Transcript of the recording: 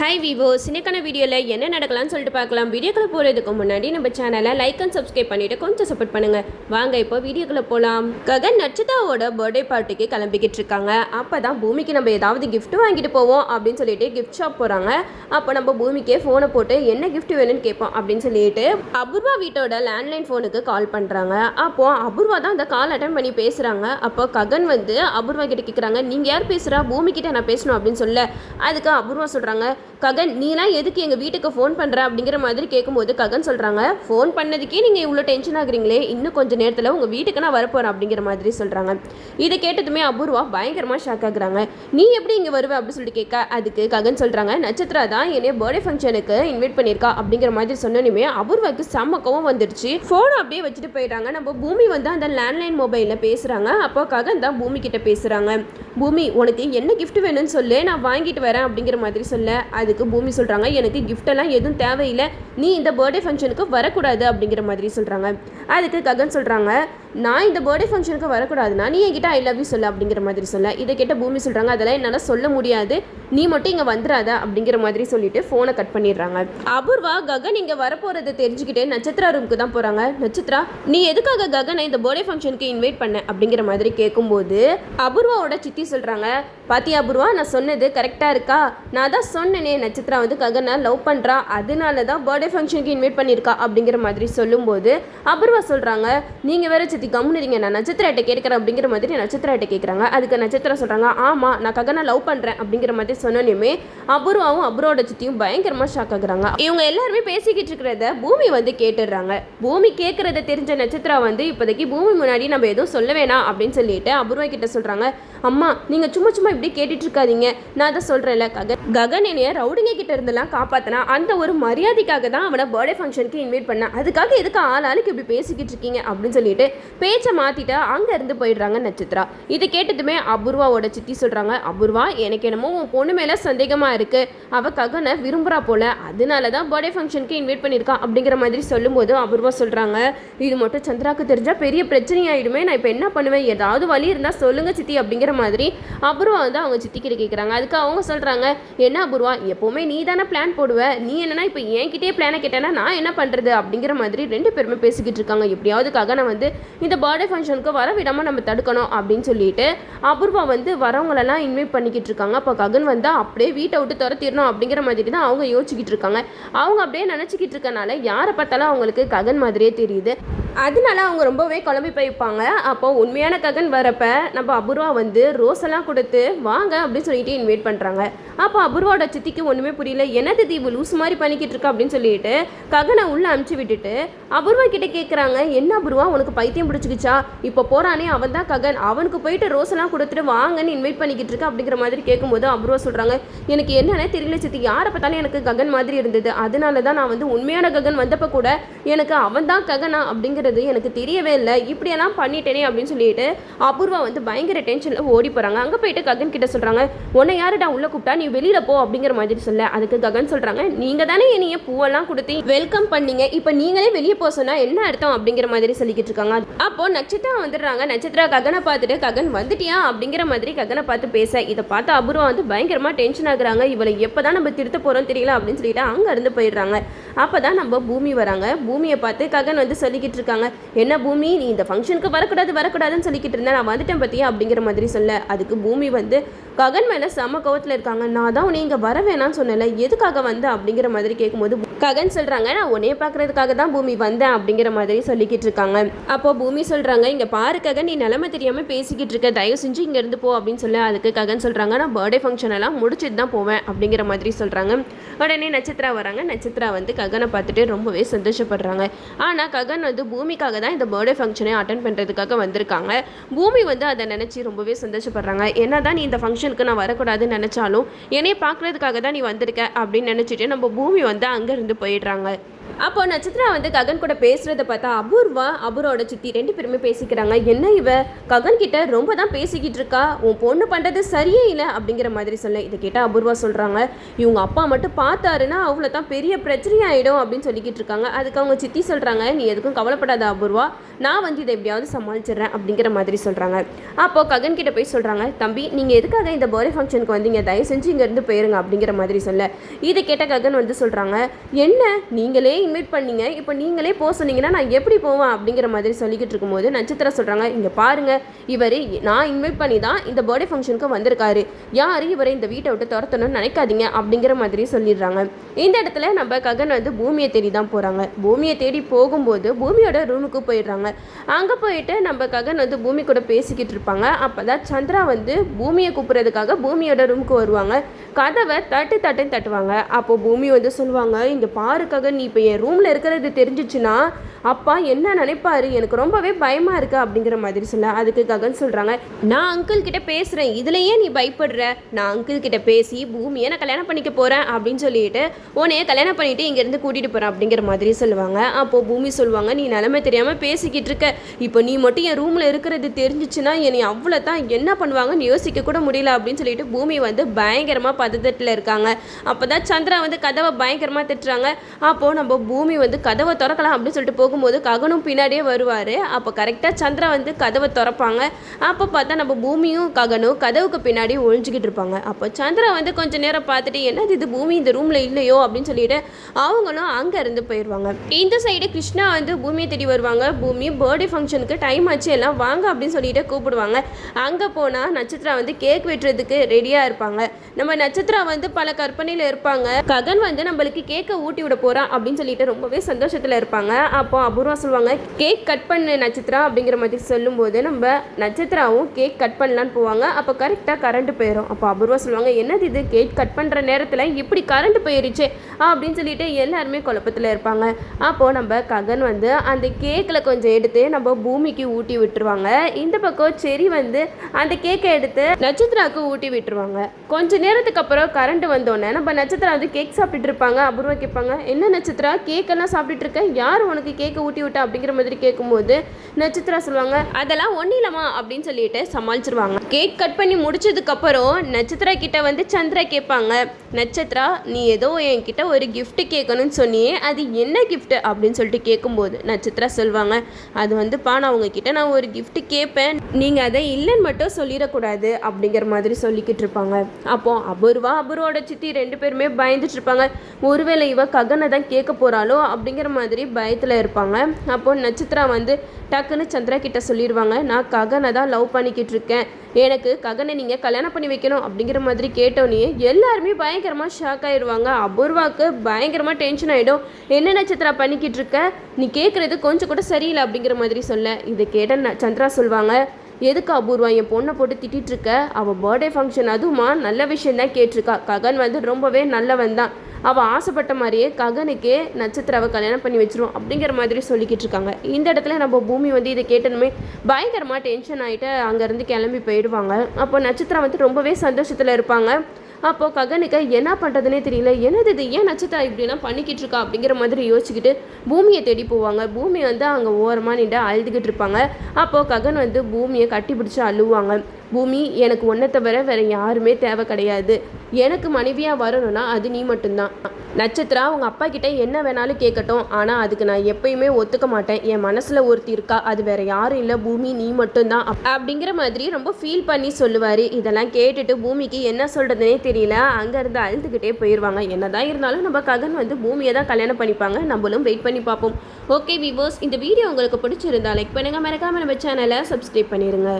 Hi Vivo சினிக்கான வீடியோவில் என்ன நடக்கலாம்னு சொல்லிட்டு பார்க்கலாம். வீடியோக்குள்ளே போகிறதுக்கு முன்னாடி நம்ம சேனலை லைக் அண்ட் சப்ஸ்கிரைப் பண்ணிட்டு கொஞ்சம் சப்போர்ட் பண்ணுங்கள் வாங்க இப்போ வீடியோக்குள்ளே போகலாம் ககன் நட்சதாவோட பர்த்டே பார்ட்டிக்கு கிளம்பிக்கிட்டு இருக்காங்க. அப்போ தான் பூமிக்கு நம்ம ஏதாவது கிஃப்ட் வாங்கிட்டு போவோம் அப்படின்னு சொல்லிட்டு கிஃப்ட் ஷாப் போகிறாங்க அப்போ நம்ம பூமிக்கே ஃபோனை போட்டு என்ன கிஃப்ட் வேணும்னு கேட்போம் அப்படின்னு சொல்லிட்டு அபூர்வா வீட்டோட லேண்ட்லைன் ஃபோனுக்கு கால் பண்ணுறாங்க அப்போது அபூர்வா தான் அந்த கால் அட்டன் பண்ணி பேசுகிறாங்க அப்போ ககன் வந்து அபூர்வா கிட்ட கேட்குறாங்க நீங்கள் யார் பேசுகிறா பூமிக்கிட்ட நான் பேசணும் அப்படின்னு சொல்ல. அதுக்கு அபூர்வா சொல்கிறாங்க ககன் நீலாம் எதுக்கு எங்கள் வீட்டுக்கு ஃபோன் பண்ணுற அப்படிங்கிற மாதிரி கேட்கும்போது ககன் சொல்கிறாங்க ஃபோன் பண்ணதுக்கே நீங்கள் இவ்வளோ டென்ஷன் ஆகுறீங்களே இன்னும் கொஞ்சம் நேரத்தில் உங்கள் வீட்டுக்கு நான் வரப்போகிறேன் அப்படிங்கிற மாதிரி சொல்கிறாங்க இதை கேட்டதுமே அபூர்வா பயங்கரமாக ஷாக் ஆகுறாங்க. நீ எப்படி இங்கே வருவ? அப்படின்னு சொல்லிட்டு கேட்க அதுக்கு ககன் சொல்கிறாங்க நட்சத்திரா தான் என்னைய பர்த்டே ஃபங்க்ஷனுக்கு இன்வைட் பண்ணியிருக்கா அப்படிங்கிற மாதிரி சொன்னோன்னே அபூர்வாக்கு செம்ம கோவம் வந்துடுச்சு. ஃபோனை அப்படியே வச்சுட்டு போயிட்டாங்க நம்ம பூமி வந்து அந்த லேண்ட்லைன் மொபைலில் பேசுகிறாங்க அப்போ ககன் தான் பூமி கிட்ட பேசுகிறாங்க பூமி உனக்கு என்ன கிஃப்ட் வேணும்னு சொல்லு நான் வாங்கிட்டு வரேன் அப்படிங்கிற மாதிரி சொல்ல அதுக்கு பூமி சொல்கிறாங்க எனக்கு கிஃப்டெல்லாம் எதுவும் தேவையில்லை. நீ இந்த பர்த்டே ஃபங்க்ஷனுக்கு வரக்கூடாது அப்படிங்கிற மாதிரி சொல்கிறாங்க அதுக்கு ககன் சொல்கிறாங்க நான் இந்த பர்த்டே ஃபங்க்ஷனுக்கு வரக்கூடாதுன்னா நீ என்கிட்ட ஐ லவ் யூ சொல்ல அப்படிங்கிற மாதிரி சொல்ல. இதை கேட்ட பூமி சொல்கிறாங்க அதெல்லாம் என்னால் சொல்ல முடியாது. நீ மட்டும் இங்கே வந்துடாத அப்படிங்கிற மாதிரி சொல்லிட்டு ஃபோனை கட் பண்ணிடுறாங்க. அபூர்வா ககன் இங்கே வரப்போகிறத தெரிஞ்சுக்கிட்டு நட்சத்திரா ரூமுக்கு தான் போகிறாங்க நட்சத்திரா நீ எதுக்காக ககனை இந்த பர்த்டே ஃபங்க்ஷனுக்கு இன்வைட் பண்ண அப்படிங்கிற மாதிரி கேட்கும்போது அபூர்வாவோட சித்தி சொல்கிறாங்க பாத்தியா அபூர்வா நான் சொன்னது கரெக்டாக இருக்கா? நான் தான் சொன்னேனே நட்சத்திரா வந்து ககனை லவ் பண்ணுறா அதனால தான் பர்த்டே ஃபங்க்ஷனுக்கு இன்வைட் பண்ணியிருக்கா. அப்படிங்கிற மாதிரி சொல்லும்போது அபூர்வா சொல்கிறாங்க நீங்கள் வேற சித்தி கம்முனுறீங்க நான் நட்சத்திராட்ட கேட்குறேன் அப்படிங்கிற மாதிரி நட்சத்திராட்ட கேட்குறாங்க. அதுக்கு நட்சத்திரம் சொல்கிறாங்க ஆமாம் நான் ககனை லவ் பண்ணுறேன் அப்படிங்கிற மாதிரி சொன்னோன்னே அபூர்வாவும் அபூர்வோட சித்தியும் பயங்கரமாக ஷாக் ஆகுறாங்க. இவங்க எல்லாருமே பேசிக்கிட்டு இருக்கிறத பூமி வந்து கேட்டுடுறாங்க. பூமி கேட்குறத தெரிஞ்ச நட்சத்திரம் வந்து இப்போதைக்கு பூமி முன்னாடி நம்ம எதுவும் சொல்ல வேணாம் அப்படின்னு சொல்லிட்டு அபூர்வா கிட்ட சொல்கிறாங்க அம்மா நீங்கள் சும்மா சும்மா இப்படி கேட்டுட்டு இருக்காதீங்க நான் அதை சொல்கிறேன்ல ககன் ககன் என்னைய ரவுடிங்க கிட்ட இருந்தெல்லாம் காப்பாற்றினா அந்த ஒரு மரியாதைக்காக தான் அவனை பர்த்டே ஃபங்க்ஷனுக்கு இன்வைட் பண்ணேன் அதுக்காக எதுக்கு ஆள் ஆளுக்கு இப்படி பேசிக்கிட்டு இருக்கீங்க அப்படின்னு சொல்லிட்டு பேச்சை மாற்றிட்டு அங்கே இருந்து போயிடுறாங்க நட்சத்திரா. இதை கேட்டதுமே அபூர்வாவோட சித்தி சொல்கிறாங்க அபூர்வா எனக்கு என்னமோ உன் பொண்ணு மேலே சந்தேகமாக இருக்குது அவள் ககனை விரும்புகிறா போல. அதனால தான் பர்த்டே ஃபங்க்ஷனுக்கு இன்வைட் பண்ணியிருக்கா. அப்படிங்கிற மாதிரி சொல்லும்போது அபூர்வா சொல்கிறாங்க இது மட்டும் சந்திராக்கு தெரிஞ்சால் பெரிய பிரச்சனையாயிடுமே. நான் இப்போ என்ன பண்ணுவேன்? ஏதாவது வழி இருந்தால் சொல்லுங்கள் சித்தி அப்படிங்கிற மாதிரி அபூர்வா வந்து அவங்க சித்தி கிட்ட கேட்குறாங்க அதுக்கு அவங்க சொல்கிறாங்க என்ன அபூர்வா எப்போவுமே நீ தானே பிளான் போடுவ? நீ என்னன்னா இப்போ என்கிட்டே பிளானை கேட்டேன்னா நான் என்ன பண்ணுறது அப்படிங்கிற மாதிரி ரெண்டு பேருமே பேசிக்கிட்டு இருக்காங்க. எப்படியாவது ககனை வந்து இந்த பர்த்டே ஃபங்க்ஷனுக்கு வர விடாமல் நம்ம தடுக்கணும் அப்படின்னு சொல்லிட்டு அபூர்வா வந்து வரவங்களெல்லாம் இன்வைட் பண்ணிக்கிட்டு இருக்காங்க. அப்போ ககன் வந்து அப்படியே வீட்டை விட்டு துரத்திடணும் அப்படிங்கிற மாதிரி தான் அவங்க யோசிச்சுக்கிட்டு இருக்காங்க. அவங்க அப்படியே நினச்சிக்கிட்டு இருக்கனால யாரை பார்த்தாலும் அவங்களுக்கு ககன் மாதிரியே தெரியுது. அதனால அவங்க ரொம்பவே குழம்பி போய்ப்பாங்க அப்போ உண்மையான ககன் வரப்ப நம்ம அபூர்வா வந்து ரோஸ் எல்லாம் கொடுத்து வாங்க அப்படின்னு சொல்லிட்டு இன்வைட் பண்ணுறாங்க அப்போ அபூர்வாவோட சித்திக்கு ஒன்றுமே புரியல. என்னது தீவு லூஸ் மாதிரி பண்ணிக்கிட்டு இருக்கா? அப்படின்னு சொல்லிட்டு ககனை உள்ளே அமுச்சு விட்டுட்டு அபூர்வா கிட்ட கேட்குறாங்க என்ன அபூர்வா? உனக்கு பைத்தியம் பிடிச்சிக்கிச்சா? இப்போ போகிறானே அவன் தான் ககன். அவனுக்கு போயிட்டு ரோஸ் எல்லாம் கொடுத்துட்டு வாங்கன்னு இன்வைட் பண்ணிக்கிட்டு இருக்கா? அப்படிங்கிற மாதிரி கேட்கும்போது அபூர்வா சொல்கிறாங்க எனக்கு என்னன்னே தெரியல சித்தி. யாரை பார்த்தாலும் எனக்கு ககன் மாதிரி இருந்தது. அதனால தான் நான் வந்து உண்மையான ககன் வந்தப்போ கூட எனக்கு அவன் தான் ககனா? அப்படிங்கிறது எனக்கு தெரியவே இல்லை. இப்படியெல்லாம் பண்ணிட்டேனே அப்படின்னு சொல்லிட்டு அபூர்வா வந்து பயங்கர டென்ஷனில் ஓடி போகிறாங்க அங்கே போயிட்டு ககன் கிட்ட சொல்கிறாங்க உன்னை யாருடா உள்ளே கூப்பிட்டா? நீ வெளியில் போ அப்படிங்கிற மாதிரி சொல்ல. அதுக்கு ககன் சொல்கிறாங்க நீங்கள் தானே என்னைய பூவெல்லாம் கொடுத்து வெல்கம் பண்ணீங்க. இப்போ நீங்களே வெளியே போக சொன்னால் என்ன அர்த்தம்? அப்படிங்கிற மாதிரி சொல்லிக்கிட்டு இருக்காங்க. அப்போ நட்சத்திரா வந்துடுறாங்க. நட்சத்திரா ககனை பார்த்துட்டு ககன் வந்துட்டியா? அப்படிங்கிற மாதிரி ககனை பார்த்து பேச இதை பார்த்து அபூர்வா வந்து பயங்கரமாக டென்ஷன் ஆகுறாங்க. இவளை எப்போ தான் நம்ம திருத்த போகிறோம் தெரியல அப்படின்னு சொல்லிட்டு அங்கே இருந்து போயிடுறாங்க. அப்போ தான் நம்ம பூமி வராங்க. பூமியை பார்த்து ககன் வந்து சொல்லிக்கிட்டு இருக்காங்க. என்ன பூமி? நீ இந்த ஃபங்க்ஷனுக்கு வரக்கூடாது வரக்கூடாதுன்னு சொல்லிக்கிட்டு இருந்தேன். நான் வந்துட்டேன் பத்தியா? அப்படிங்கிற மாதிரி சொல்ல அதுக்கு பூமி வந்து ககன் மேலே செம கோவத்தில் இருக்காங்க. நான் தான் உன்னை இங்கே வர வேணாம்னு சொன்னேன்ல. எதுக்காக வந்து? அப்படிங்கிற மாதிரி கேட்கும்போது ககன் சொல்கிறாங்க நான் உன்னே பார்க்கறதுக்காக தான் பூமி வந்தேன் அப்படிங்கிற மாதிரி சொல்லிக்கிட்டு இருக்காங்க. அப்போ பூமி சொல்கிறாங்க இங்கே பாரு ககன் நீ நிலமை தெரியாமல் பேசிக்கிட்டு இருக்க. தயவு செஞ்சு இங்கேருந்து போ அப்படின்னு சொல்லி அதுக்கு ககன் சொல்கிறாங்க நான் பர்த்டே ஃபங்க்ஷன் எல்லாம் முடிச்சுட்டு தான் போவேன் அப்படிங்கிற மாதிரி சொல்கிறாங்க உடனே நட்சத்திரா வராங்க. நட்சத்திரா வந்து ககனை பார்த்துட்டு ரொம்பவே சந்தோஷப்படுறாங்க. ஆனால் ககன் வந்து பூமிக்காக தான் இந்த பர்த்டே ஃபங்க்ஷனை அட்டன் பண்ணுறதுக்காக வந்திருக்காங்க. பூமி வந்து அதை நினச்சி ரொம்பவே சந்தோஷப்படுறாங்க. என்ன தான் நீ இந்த ஃபங்க்ஷனுக்கு நான் வரக்கூடாதுன்னு நினச்சாலும் என்னைய பார்க்குறதுக்காக தான் நீ வந்திருக்க அப்படின்னு நினச்சிட்டு நம்ம பூமி வந்து அங்கேருந்து போயிடுறாங்க. அப்போ நட்சத்திரா வந்து ககன் கூட பேசுறத பார்த்தா அபூர்வா அபூரோட சித்தி ரெண்டு பேருமே பேசிக்கிறாங்க. என்ன இவ? ககன் கிட்ட ரொம்ப தான் பேசிக்கிட்டு இருக்கா. உன் பொண்ணு பண்றது சரியே இல்லை அப்படிங்கிற மாதிரி சொல்ல. இதை கேட்டால் அபூர்வா சொல்றாங்க. இவங்க அப்பா மட்டும் பார்த்தாருன்னா அவ்வளோ தான் பெரிய பிரச்சனையாயிடும் அப்படின்னு சொல்லிக்கிட்டு இருக்காங்க. அதுக்கு அவங்க சித்தி சொல்றாங்க நீ எதுக்கும் கவலைப்படாத அபூர்வா. நான் வந்து இதை எப்படியாவது சமாளிச்சிடுறேன் அப்படிங்கிற மாதிரி சொல்றாங்க. அப்போ ககன் கிட்ட போய் சொல்றாங்க தம்பி நீங்க எதுக்காக இந்த பர்த்டே ஃபங்க்ஷனுக்கு வந்தீங்க? தயவு செஞ்சு இங்க இருந்து போயிருங்க அப்படிங்கிற மாதிரி சொல்ல. இதை கேட்ட ககன் வந்து சொல்றாங்க என்ன? நீங்களே இன்வைட் பண்ணீங்க. இப்போ நீங்களே போக சொன்னீங்கன்னா நான் எப்படி போவேன் அப்படிங்கிற மாதிரி சொல்லிக்கிட்டு இருக்கும்போது நட்சத்திரம் சொல்கிறாங்க இங்கே பாருங்கள் இவர் நான் இன்வைட் பண்ணி தான் இந்த பர்த்டே ஃபங்க்ஷனுக்கு வந்திருக்காரு. யார் இவரை இந்த வீட்டை விட்டு துரத்தணும்னு நினைக்காதீங்க அப்படிங்கிற மாதிரி சொல்லிடுறாங்க. இந்த இடத்துல நம்ம ககன் வந்து பூமியை தேடி தான் போகிறாங்க பூமியை தேடி போகும்போது பூமியோட ரூமுக்கு போயிடுறாங்க. அங்கே போயிட்டு நம்ம ககன் வந்து பூமி கூட பேசிக்கிட்டு இருப்பாங்க. அப்போ தான் சந்திரா வந்து பூமியை கூப்பிட்றதுக்காக பூமியோட ரூமுக்கு வருவாங்க. கதவை தட்டு தட்டுன்னு தட்டுவாங்க. அப்போ பூமி வந்து சொல்லுவாங்க இங்கே பாருக்காக நீ இப்போ என் ரூமில் இருக்கிறது தெரிஞ்சிச்சுன்னா அப்பா என்ன நினைப்பாரு? எனக்கு ரொம்பவே பயமாக இருக்கு அப்படிங்கிற மாதிரி சொல்ல அதுக்கு ககன் சொல்கிறாங்க நான் அங்கிள் கிட்ட பேசுகிறேன் இதில் ஏன் நீ பயப்படுற. நான் அங்கிள் கிட்ட பேசி பூமியை நான் கல்யாணம் பண்ணிக்க போகிறேன் அப்படின்னு சொல்லிட்டு உன்னைய கல்யாணம் பண்ணிட்டு இங்கேருந்து கூட்டிகிட்டு போகிறேன் அப்படிங்கிற மாதிரி சொல்லுவாங்க. அப்போது பூமி சொல்லுவாங்க நீ நிலைமை தெரியாமல் பேசிக்கிட்டு இருக்க. இப்போ நீ மட்டும் என் ரூமில் இருக்கிறது தெரிஞ்சிச்சுன்னா என்னை அவ்வளோ தான் என்ன பண்ணுவாங்கன்னு யோசிக்க கூட முடியல அப்படின்னு சொல்லிட்டு பூமி வந்து பயங்கரமாக பதட்டத்தில் இருக்காங்க. அப்போ தான் சந்திரா வந்து கதவை பயங்கரமாக திட்டுறாங்க. அப்போது நம்ம பூமி வந்து கதவை திறக்கலாம் அப்படின்னு சொல்லிட்டு போகும்போது ககனும் பின்னாடியே வருவார். அப்போ கரெக்டாக சந்திரா வந்து கதவை திறப்பாங்க. அப்போ பார்த்தா நம்ம பூமியும் ககனும் கதவுக்கு பின்னாடி ஒழிஞ்சிக்கிட்டு இருப்பாங்க. அப்போ சந்திரா வந்து கொஞ்ச நேரம் பார்த்துட்டு என்னது இது பூமி இந்த ரூமில் இல்லையோ? அப்படின்னு சொல்லிட்டு அவங்களும் அங்கே இருந்து போயிடுவாங்க இந்த சைடு கிருஷ்ணா வந்து பூமியை தேடி வருவாங்க. பூமி பர்த்டே ஃபங்க்ஷனுக்கு டைம் ஆச்சு எல்லாம் வாங்க அப்படின்னு சொல்லிட்டு கூப்பிடுவாங்க. அங்கே போனால் நட்சத்திரம் வந்து கேக் வெட்டுறதுக்கு ரெடியாக இருப்பாங்க. நம்ம நட்சத்திரா வந்து பல கற்பனையில் இருப்பாங்க. ககன் வந்து நம்மளுக்கு கேக்கை ஊட்டி விட போகிறான் அப்படின்னு சொல்லிட்டு ரொம்பவே சந்தோஷத்தில் இருப்பாங்க. அப்போ அபூர்வா சொல்லுவாங்க கேக் கட் பண்ணு நட்சத்திரா அப்படிங்கிற மாதிரி சொல்லும்போது நம்ம நட்சத்திராவும் கேக் கட் பண்ணலான்னு போவாங்க. அப்போ கரெக்டாக கரண்ட் போயிடும் அப்போ அபூர்வா சொல்லுவாங்க என்னது இது? கேக் கட் பண்ணுற நேரத்தில் இப்படி கரண்ட் போயிருச்சு அப்படின்னு சொல்லிட்டு எல்லாருமே குழப்பத்தில் இருப்பாங்க. அப்போது நம்ம ககன் வந்து அந்த கேக்கில் கொஞ்சம் எடுத்து நம்ம பூமிக்கு ஊட்டி விட்டுருவாங்க. இந்த பக்கம் செரி வந்து அந்த கேக்கை எடுத்து நட்சத்திராவுக்கு ஊட்டி விட்டுருவாங்க. கொஞ்ச நேரத்துக்கு அதுக்கப்புறம் கரண்ட் வந்தோடனே நம்ம நட்சத்திரம் வந்து கேக் சாப்பிட்டுட்டு இருப்பாங்க அபூர்வா கேட்பாங்க. என்ன நட்சத்திரா? கேக்கெல்லாம் சாப்பிட்டுட்டு இருக்க? யார் உனக்கு கேக்கை ஊட்டி விட்டா? அப்படிங்கிற மாதிரி கேட்கும்போது நட்சத்திரா சொல்லுவாங்க அதெல்லாம் ஒன்றும் இல்லைம்மா அப்படின்னு சொல்லிட்டு சமாளிச்சிருவாங்க. கேக் கட் பண்ணி முடிச்சதுக்கப்புறம் நட்சத்திரா கிட்ட வந்து சந்திரா கேட்பாங்க. நட்சத்திரா நீ ஏதோ என்கிட்ட ஒரு கிஃப்ட் கேட்கணும்னு சொன்னியே அது என்ன கிஃப்ட் அப்படின்னு சொல்லிட்டு கேட்கும்போது நட்சத்திரா சொல்லுவாங்க அது வந்துப்பா நான் உங்ககிட்ட நான் ஒரு கிஃப்ட் கேட்பேன் நீங்கள் அதை இல்லைன்னு மட்டும் சொல்லிடக்கூடாது அப்படிங்கிற மாதிரி சொல்லிக்கிட்டு இருப்பாங்க. அப்போ அபூர்வா அபூர்வோட சித்தி ரெண்டு பேருமே பயந்துட்டு இருப்பாங்க. ஒருவேளை இவ ககனை தான் கேட்க போகிறாளோ அப்படிங்கிற மாதிரி பயத்தில் இருப்பாங்க. அப்போ நட்சத்திரா வந்து டக்குன்னு சந்திரா கிட்ட சொல்லிடுவாங்க நான் ககனை தான் லவ் பண்ணிக்கிட்டு இருக்கேன். எனக்கு ககனை நீங்கள் கல்யாணம் பண்ணி வைக்கணும் அப்படிங்கிற மாதிரி கேட்டோன்னே எல்லாருமே பயங்கரமாக ஷாக் ஆயிடுவாங்க அபூர்வாவுக்கு பயங்கரமாக டென்ஷன் ஆகிடும் என்ன நட்சத்திரா பண்ணிக்கிட்டு இருக்க நீ கேட்குறது கொஞ்சம் கூட சரியில்லை அப்படிங்கிற மாதிரி சொல்ல. இதை கேட்ட சந்திரா சொல்லுவாங்க எதுக்கு அபூர்வா என் பொண்ணை போட்டு திட்டிட்டு இருக்க அவள் பர்த்டே ஃபங்க்ஷன் அதுவுமா? நல்ல விஷயம் தான் கேட்டிருக்கா. ககன் வந்து ரொம்பவே நல்லவன் தான். அவள் ஆசைப்பட்ட மாதிரியே ககனுக்கே நட்சத்திராவை கல்யாணம் பண்ணி வச்சிரும் அப்படிங்கிற மாதிரி சொல்லிக்கிட்டு இருக்காங்க. இந்த இடத்துல நம்ம பூமி வந்து இதை கேட்டதுமே பயங்கரமாக டென்ஷன் ஆகிட்டு அங்கேருந்து கிளம்பி போயிடுவாங்க. அப்போ நட்சத்திரம் வந்து ரொம்பவே சந்தோஷத்தில் இருப்பாங்க. அப்போது ககனுக்கு என்ன பண்ணுறதுனே தெரியல. என்னது இது? ஏன் நட்சத்திரம் இப்படிலாம் பண்ணிக்கிட்டு இருக்கா? அப்படிங்கிற மாதிரி யோசிச்சுக்கிட்டு பூமியை தேடி போவாங்க. பூமி வந்து அங்கே ஓரமாக நின்று அழுதுகிட்டு இருப்பாங்க. அப்போது ககன் வந்து பூமியை கட்டி பிடிச்சி அழுவாங்க. பூமி எனக்கு ஒன்றை தவிர வேற யாருமே தேவை கிடையாது. எனக்கு மனைவியாக வரணும்னா அது நீ மட்டும்தான். நட்சத்திரா உங்க அப்பா கிட்ட என்ன வேணாலும் கேட்கட்டும். ஆனால் அதுக்கு நான் எப்பயுமே ஒத்துக்க மாட்டேன். என் மனசில் ஒருத்தி இருக்கா அது வேற யாரும் இல்லை. பூமி நீ மட்டும்தான். அப்படிங்கிற மாதிரி ரொம்ப ஃபீல் பண்ணி சொல்லுவார். இதெல்லாம் கேட்டுட்டு பூமிக்கு என்ன சொல்கிறதுனே தெரியல. அங்கேருந்து அழுதுகிட்டே போயிடுவாங்க என்னதான் இருந்தாலும் நம்ம ககன் வந்து பூமியை தான் கல்யாணம் பண்ணிப்பாங்க. நம்மளும் வெயிட் பண்ணி பார்ப்போம். ஓகே விவோஸ் இந்த வீடியோ உங்களுக்கு பிடிச்சிருந்தா லைக் பண்ணுங்கள் மறக்காமல் நம்ம சேனலை சப்ஸ்கிரைப் பண்ணிடுங்க